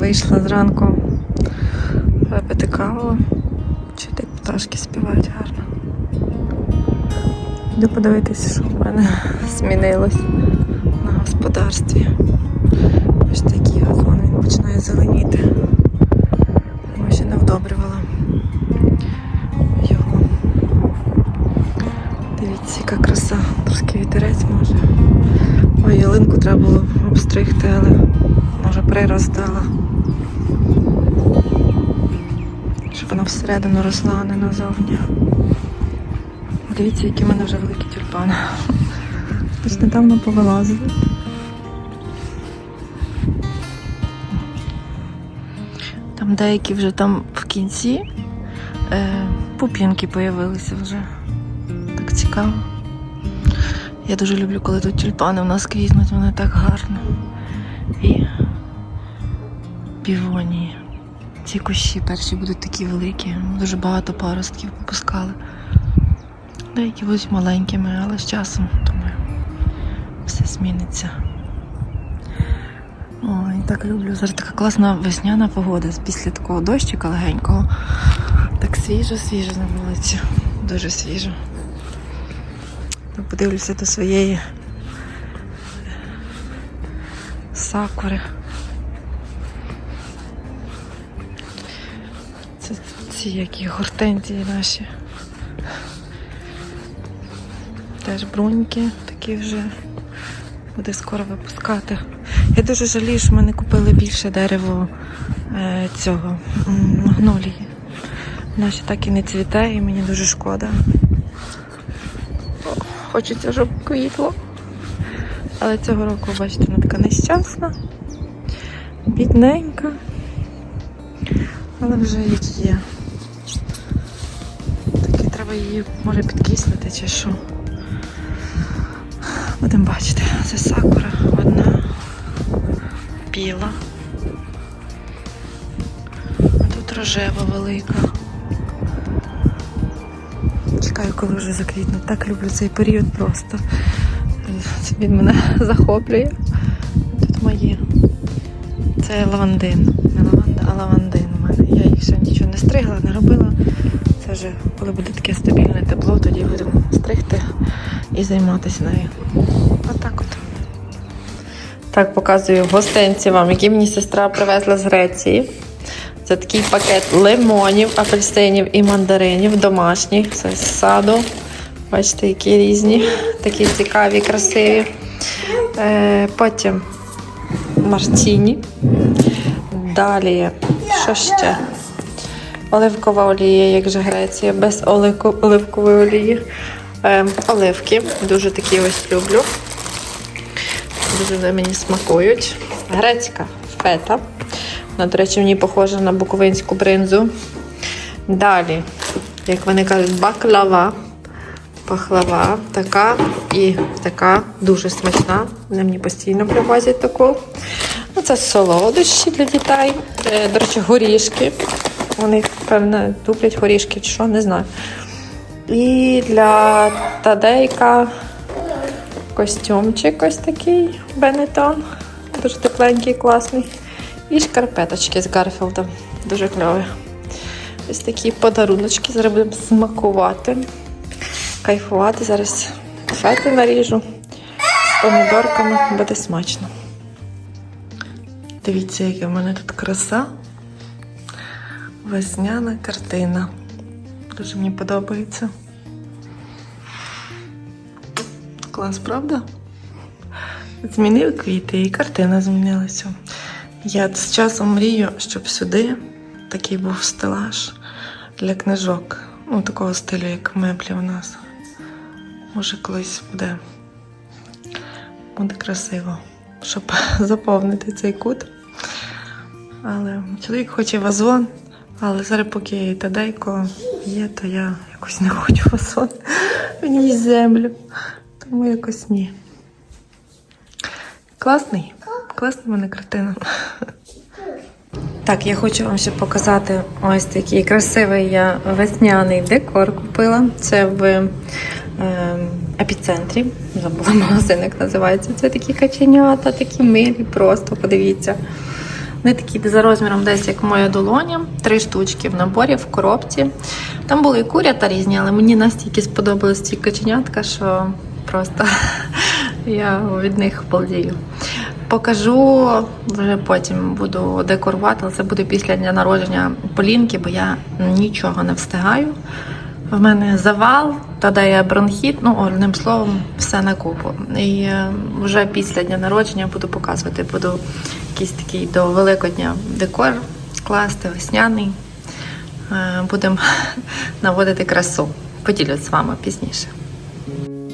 Вийшла зранку випити каву. Чути, пташки співають гарно. Йду подивитися, що в мене змінилось на господарстві. Ось такий газон він починає зеленіти. Я ще не вдобрювала його. Дивіться, яка краса. Трошки вітерець може. Ой, ялинку треба було обстригти, але приростала. Щоб вона всередину росла, а не назовні. Дивіться, які в мене вже великі тюльпани. Ось недавно повилазили. Там деякі вже там в кінці е, пуп'янки появилися вже. Так цікаво. Я дуже люблю, коли тут тюльпани у нас квітнуть, вони так гарно. Півонії. Ці кущі перші будуть такі великі, дуже багато паростків попускали. Деякі будуть маленькими, але з часом, думаю, все зміниться. Ой, так люблю. Зараз така класна весняна погода після такого дощика легенького. Так свіжо-свіжо на вулиці. Дуже свіжо. Ну, Подивлюся до своєї сакури. Це ці які гортензії наші. Теж бруньки такі вже буде скоро випускати. Я дуже жалію, що ми не купили більше дерево е, цього магнолії. Вона ще так і не цвіте, і мені дуже шкода. Хочеться, щоб квітло. Але цього року, бачите, вона така нещасна, бідненька. Але вже як є. Треба її може підкислити чи що. Будемо бачити. Це сакура одна біла. А тут рожева велика. Чекаю, коли вже заквітне. Так люблю цей період просто. Він мене захоплює. Тут мої. Це лавандин. Не лаванда, а лавандин у мене. Я їх ще нічого не стригла, не робила. Це вже коли буде таке стабільне тепло, тоді будемо стригти і займатися нею. Отак от. Так, показую гостинці вам, які мені сестра привезла з Греції. Це такий пакет лимонів, апельсинів і мандаринів домашніх. Це з саду. Бачите, які різні, такі цікаві, красиві. Е, потім мартіні. Далі, що ще? Оливкова олія, як же Греція, без оливкової олії. Е, оливки. Дуже такі ось люблю. Дуже вони мені смакують. Грецька фета. Вона, до речі, мені похожа на буковинську бринзу. Далі, як вони кажуть, баклава. Пахлава така і така дуже смачна. Вони мені постійно привозять таку. Ну, це солодощі для дітей. Е, До речі, горішки. Вони, певно, туплять горішки чи що, не знаю. І для Тадейка костюмчик ось такий Бенетон. Дуже тепленький, класний. І шкарпеточки з Гарфілдом. Дуже кльові. Ось такі подаруночки. Зараз будемо смакувати, кайфувати. Зараз фети наріжу з помідорками. Буде смачно. Дивіться, яка в мене тут краса. Весняна картина. Дуже мені подобається. Клас, правда? Змінив квіти і картина змінилася. Я з часом мрію, щоб сюди такий був стелаж для книжок. Ну, такого стилю, як меблі у нас. Може, колись буде, буде красиво, щоб заповнити цей кут. Але чоловік хоче вазон, але зараз поки тадейко є, то я якось не хочу вазон. Мені й землю. Тому якось ні. Класний. Класна в мене картина. Так, я хочу вам ще показати ось такий красивий я весняний декор купила. Це в е, епіцентрі. Забула магазин, як називається. Це такі каченята, такі милі, просто подивіться. Вони такі за розміром десь як моя долоня. Три штучки в наборі в коробці. Там були і курята різні, але мені настільки сподобались ці каченятка, що просто я від них балдію. Покажу вже потім буду декорувати, але це буде після дня народження Полінки, бо я нічого не встигаю. В мене завал, тоді я бронхіт, ну одним словом, все на купу. І е, вже після дня народження буду показувати, буду якийсь такий до Великодня декор класти, весняний. Е, Будемо наводити красу. Поділюсь з вами пізніше.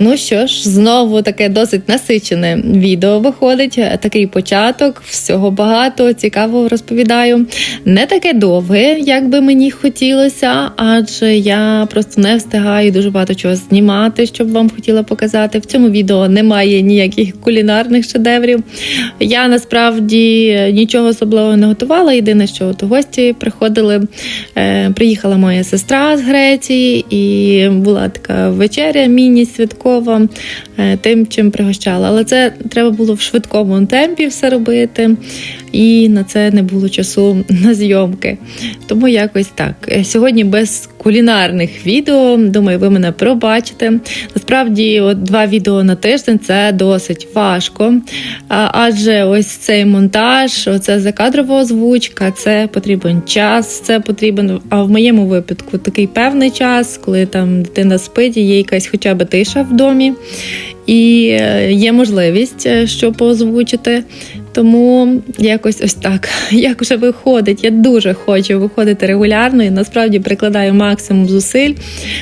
Ну що ж, знову таке досить насичене відео виходить. Такий початок, всього багато, цікаво розповідаю. Не таке довге, як би мені хотілося, адже я просто не встигаю дуже багато чого знімати, щоб вам хотіла показати. В цьому відео немає ніяких кулінарних шедеврів. Я насправді нічого особливого не готувала. Єдине, що от гості приходили. Е, приїхала моя сестра з Греції, і була така вечеря міні-святкова е, тим, чим пригощала. Але це треба було в швидкому темпі все робити, і на це не було часу на зйомки. Тому якось так. Е, Сьогодні без кулінарних відео. Думаю, ви мене пробачите. Насправді, от два відео на тиждень це досить важко. Адже ось цей монтаж, оце закадрова озвучка, це потрібен час, це потрібен, а в моєму випадку такий певний час, коли там дитина спить, і є якась хоча б тиша в домі. І е, є можливість, е, що поозвучити. Тому якось ось так. Як вже виходить, я дуже хочу виходити регулярно і насправді прикладаю максимум зусиль,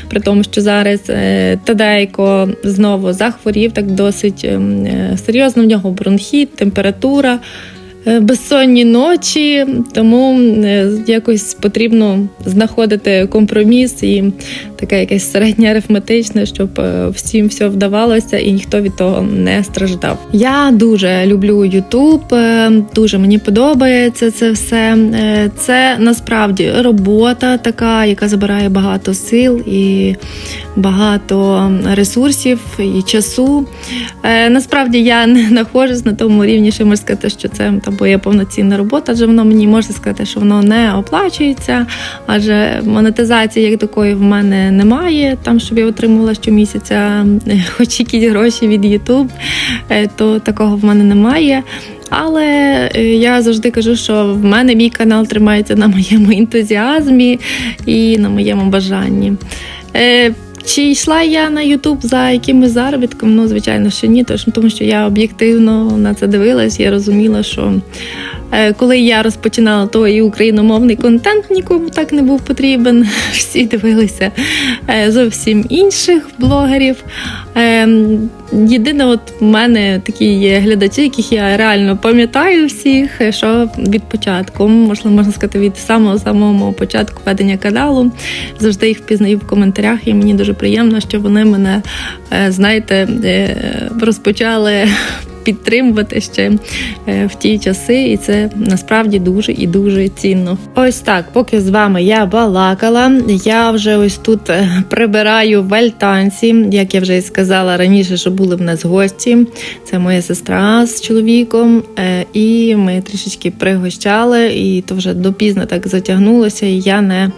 при тому, що зараз е, Тадейко знову захворів так досить ем, е, серйозно. В нього бронхіт, температура. е, Безсонні ночі, тому якось потрібно знаходити компроміс і таке якесь середнє арифметичне, щоб е, всім все вдавалося і ніхто від того не страждав. Я дуже люблю Ютуб, е, дуже мені подобається це все. Е, Це насправді робота така, яка забирає багато сил і багато ресурсів і часу. Насправді я не знаходжусь на тому рівні, що можна сказати, що це там моя повноцінна робота, адже воно мені можна сказати, що воно не оплачується, адже монетизації як такої в мене немає. Там, щоб я отримувала щомісяця е, хоч якісь гроші від YouTube, е, то такого в мене немає. Але е, я завжди кажу, що в мене мій канал тримається на моєму ентузіазмі і на моєму бажанні. Чи йшла я на Ютуб за якимось заробітком? Ну, звичайно, що ні, тому що я об'єктивно на це дивилась, я розуміла, що коли я розпочинала, то і україномовний контент нікому так не був потрібен. Всі дивилися е, зовсім інших блогерів. Е, Єдине, от в мене такі є глядачі, яких я реально пам'ятаю всіх, е, що від початку, можливо, можна сказати, від самого самого початку ведення каналу. Завжди їх впізнаю в коментарях, і мені дуже приємно, що вони мене, е, знаєте, е, розпочали. Підтримувати ще е, в ті часи, і це насправді дуже і дуже цінно. Ось так, поки з вами я балакала, я вже ось тут е, прибираю в як я вже і сказала раніше, що були в нас гості. Це моя сестра з чоловіком, е, і ми трішечки пригощали, і то вже допізно так затягнулося, і я не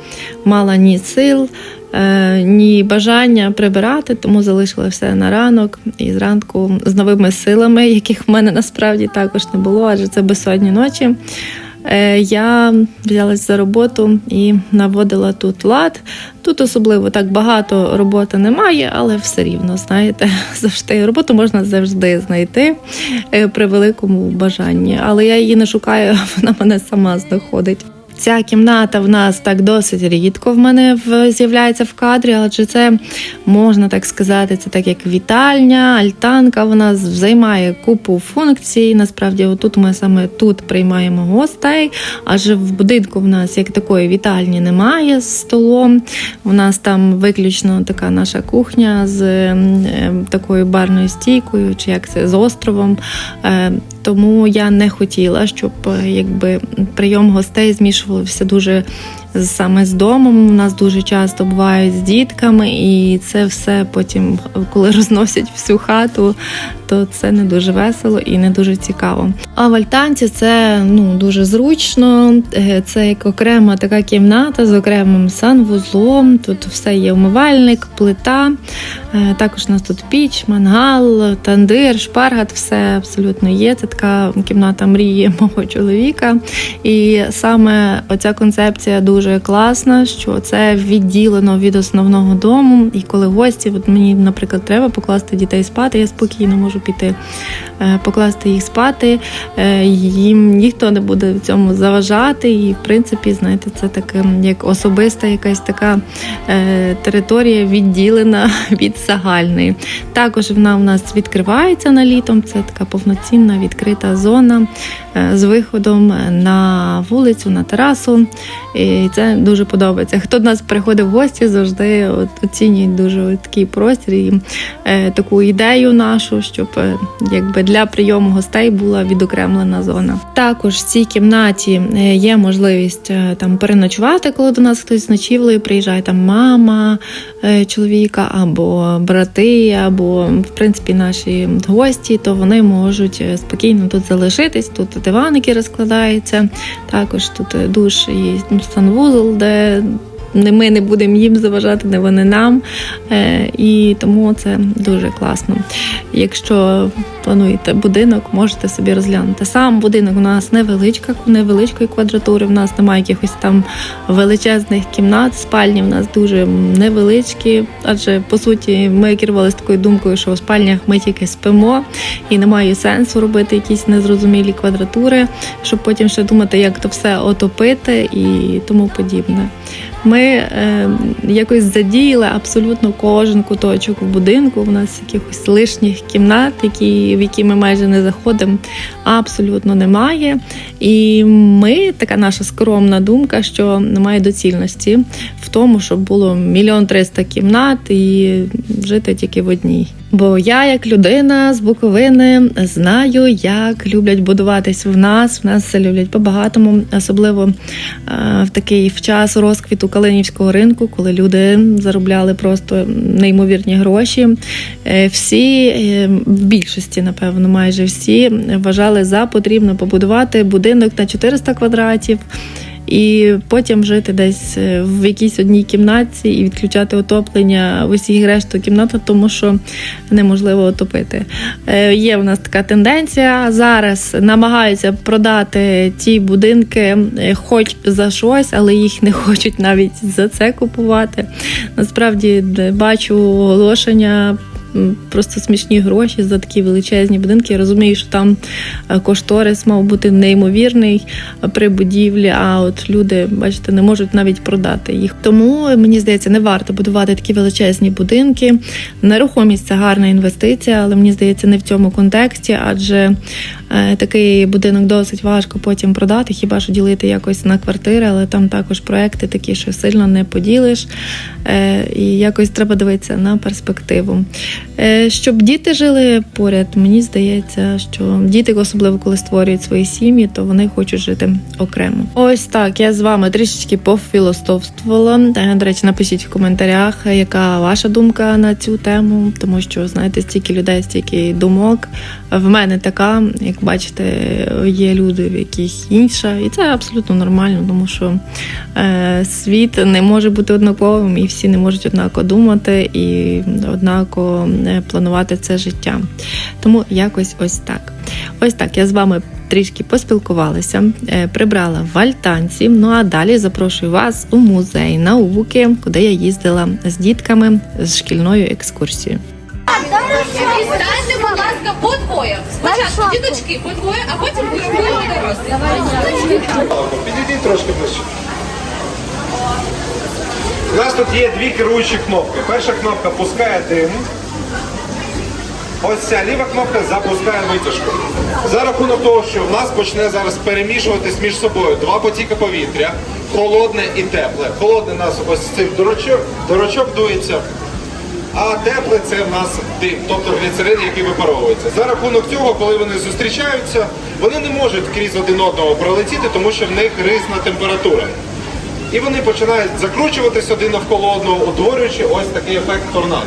мала ні сил. Е, Ні бажання прибирати, тому залишила все на ранок і зранку з новими силами, яких в мене насправді також не було, адже це безсонні ночі. Е, Я взялась за роботу і наводила тут лад. Тут особливо так багато роботи немає, але все рівно, знаєте, завжди роботу можна завжди знайти е, при великому бажанні. Але я її не шукаю, вона мене сама знаходить. Ця кімната в нас так досить рідко в мене в- з'являється в кадрі, адже це можна так сказати, це так як вітальня, альтанка. Вона займає купу функцій. Насправді, отут ми саме тут приймаємо гостей, адже в будинку в нас як такої вітальні немає з столом. У нас там виключно така наша кухня з ем, такою барною стійкою, чи як це з островом. Тому я не хотіла, щоб е, якби прийом гостей змішувався дуже саме з домом. У нас дуже часто бувають з дітками, і це все потім, коли розносять всю хату, то це не дуже весело і не дуже цікаво. А в альтанці це ну дуже зручно. Е, Це як окрема така кімната з окремим санвузлом. Тут все є умивальник, плита. Е, Також у нас тут піч, мангал, тандир, шпаргат, все абсолютно є. Це така кімната мрії мого чоловіка. І саме оця концепція дуже класна, що це відділено від основного дому. І коли гості, от мені, наприклад, треба покласти дітей спати, я спокійно можу піти е, покласти їх спати. Е, Їм ніхто не буде в цьому заважати. І, в принципі, знаєте, це таке як особиста якась така е, територія відділена від загальної. Також вона у нас відкривається на літом. Це така повноцінна відкрита зона з виходом на вулицю, на терасу. І це дуже подобається. Хто до нас приходить в гості, завжди от, оцінюють дуже такий простір і е, таку ідею нашу, щоб е, якби для прийому гостей була відокремлена зона. Також в цій кімнаті е, є можливість е, там переночувати, коли до нас хтось з ночівлею приїжджає там мама е, чоловіка або брати, або в принципі наші гості, то вони можуть е, спокійно тут залишитись. Тут диваники розкладаються. Також тут е, душ і санвузол, де не ми не будемо їм заважати, не вони нам. Е, і тому це дуже класно. Якщо плануєте будинок, можете собі розглянути. Сам будинок у нас невеличка, невеличкої квадратури. В нас немає якихось там величезних кімнат. Спальні в нас дуже невеличкі, адже по суті ми керувалися такою думкою, що у спальнях ми тільки спимо, і немає сенсу робити якісь незрозумілі квадратури, щоб потім ще думати, як то все отопити і тому подібне. Ми е, якось задіяли абсолютно кожен куточок в будинку. У нас якихось лишніх кімнат, які, в які ми майже не заходимо, абсолютно немає. І ми, така наша скромна думка, що немає доцільності в тому, щоб було мільйон триста кімнат і жити тільки в одній. Бо я, як людина з Буковини, знаю, як люблять будуватись в нас. В нас все люблять по-багатому, особливо е, в такий в час розквіту Калинівського ринку, коли люди заробляли просто неймовірні гроші. Е, Всі е, в більшості, напевно, майже всі вважали за потрібно побудувати будинок на 400 квадратів. І потім жити десь е, в якійсь одній кімнаті і відключати отоплення в усіх решту кімнатах, тому що неможливо отопити. Е, Є в нас така тенденція. Зараз намагаються продати ті будинки, е, хоч за щось, але їх не хочуть навіть за це купувати. Насправді бачу оголошення. Просто смішні гроші за такі величезні будинки. Я розумію, що там е, кошторис мав бути неймовірний е, при будівлі. А от люди, бачите, не можуть навіть продати їх. Тому мені здається, не варто будувати такі величезні будинки. Нерухомість це гарна інвестиція, але мені здається, не в цьому контексті, адже е, такий будинок досить важко потім продати, хіба що ділити якось на квартири, але там також проекти такі, що сильно не поділиш. Е, і якось треба дивитися на перспективу. Е, Щоб діти жили поряд, мені здається, що діти, особливо коли створюють свої сім'ї, то вони хочуть жити окремо. Ось так. Я з вами трішечки пофілостовствувала. Е, До речі, напишіть в коментарях, яка ваша думка на цю тему, тому що знаєте, стільки людей, стільки думок. В мене така, як бачите, є люди, в яких інша, і це абсолютно нормально, тому що е, світ не може бути однаковим, і всі не можуть однаково думати і однаково е, планувати це життя. Тому якось ось так. Ось так я з вами. Трішки поспілкувалася, е, прибрала в альтанці. Ну а далі запрошую вас у музей науки, куди я їздила з дітками з шкільною екскурсією. Станьте, будь ласка, по двоє. Спочатку діточки по двоє, а потім будемо дорослі. Підійдіть трошки ближче. У нас тут є дві керуючі кнопки. Перша кнопка пускає дим. Ось ця ліва кнопка запускає витяжку. За рахунок того, що в нас почне зараз перемішуватись між собою два потіки повітря, холодне і тепле. Холодне у нас ось цей дорочок, дорочок дується, а тепле це в нас дим, тобто гліцерин, який випаровується. За рахунок цього, коли вони зустрічаються, вони не можуть крізь один одного пролетіти, тому що в них різна температура. І вони починають закручуватись один навколо одного, утворюючи ось такий ефект торнадо.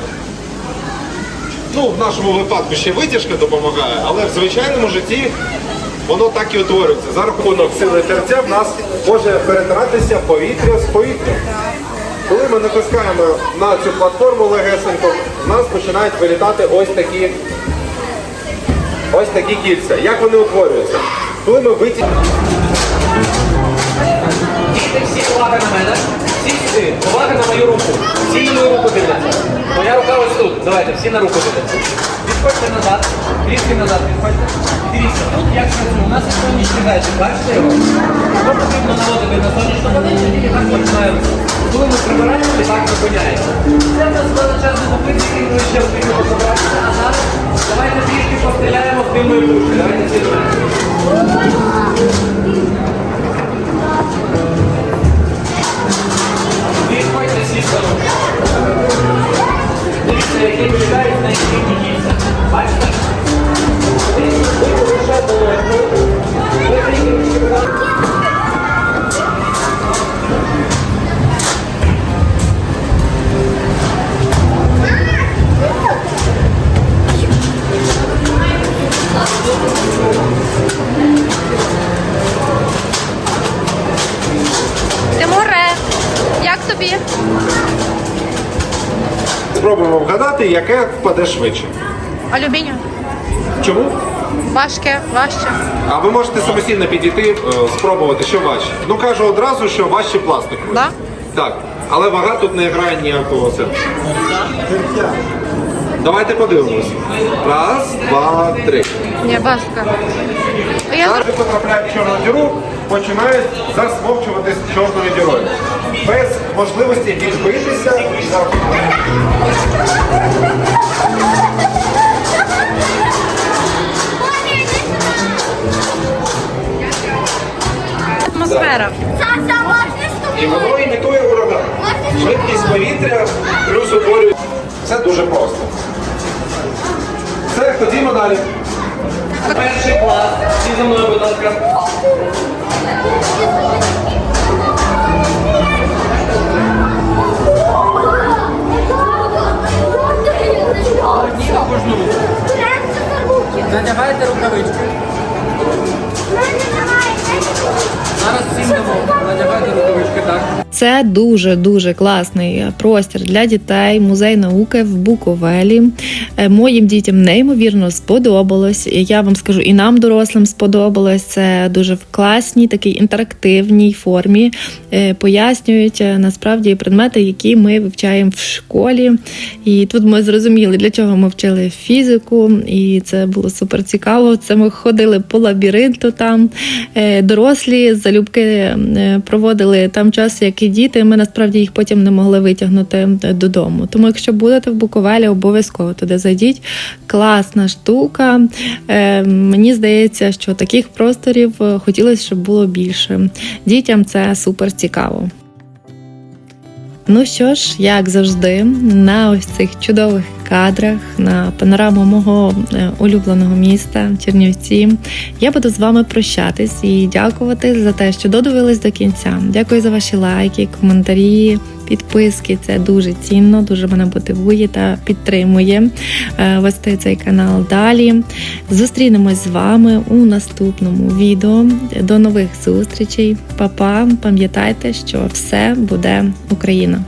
Ну, в нашому випадку ще витяжка допомагає, але в звичайному житті воно так і утворюється. За рахунок сили терця в нас може перетиратися повітря з повітрям. Коли ми натискаємо на цю платформу легесенько, в нас починають вилітати ось такі, ось такі кільця. Як вони утворюються? Коли ми витягнемо. Діти, всі увага на мене. Всі сюди. Увага на мою руку. Всі на мою руку дивляться. Моя рука ось тут. Давайте, всі на руку дивляться. Відходьте назад. Трішки назад відходьте. Дивіться, тут як працює. У нас сонячний зайчик. Бачите його? Його потрібно наводити на сонячну панель, і так починаємо. Коли прибираємо, і так зупиняється. Це нас величезний зупинки, який ми ще встигли побачити. А зараз давайте трішки постріляємо в димної пушки. Давайте всі Спробуємо вгадати, яке впаде швидше. Алюмінію? Чому? Важке, важче. А ви можете самостійно підійти, е, спробувати, що важче. Ну кажу одразу, що важче пластиковий. Да? Так. Але вага тут не грає ніякого сенсу. Давайте подивимось. Раз, два, три. Ні, важке. Я Зараз потрапляють в чорну діру, починають засмокчуватись чорною дірою. Без можливості відбитися і атмосфера. І воно імітує ураган. Швидкість повітря плюс утворює. Це дуже просто. Все, ходімо далі. Перший клас. Всі за мною, будь ласка. Надягайте рукавички. Зараз дамо. Надягайте рукавички, так. Це дуже дуже класний простір для дітей, музей науки в Буковелі. Е, Моїм дітям неймовірно сподобалось. Я вам скажу, і нам, дорослим, сподобалось. Це дуже в класній, такій інтерактивній формі. Е, Пояснюють е, насправді предмети, які ми вивчаємо в школі. І тут ми зрозуміли, для чого ми вчили фізику, і це було супер цікаво. Це ми ходили по лабіринту там. Дорослі залюбки е, проводили там час, як і діти. Ми насправді їх потім не могли витягнути додому. Тому, якщо будете в Буковелі, обов'язково туди зайдіть. Класна штука. Е, Мені здається, що таких просторів е, хотілося, щоб було більше. Дітям це супер цікаво. Ну що ж, як завжди, на ось цих чудових кадрах, на панораму мого е, улюбленого міста Чернівці, я буду з вами прощатись і дякувати за те, що додивились до кінця. Дякую за ваші лайки, коментарі, підписки. Це дуже цінно, дуже мене мотивує та підтримує е, вести цей канал далі. Зустрінемось з вами у наступному відео. До нових зустрічей. Па-па. Пам'ятайте, що все буде Україна.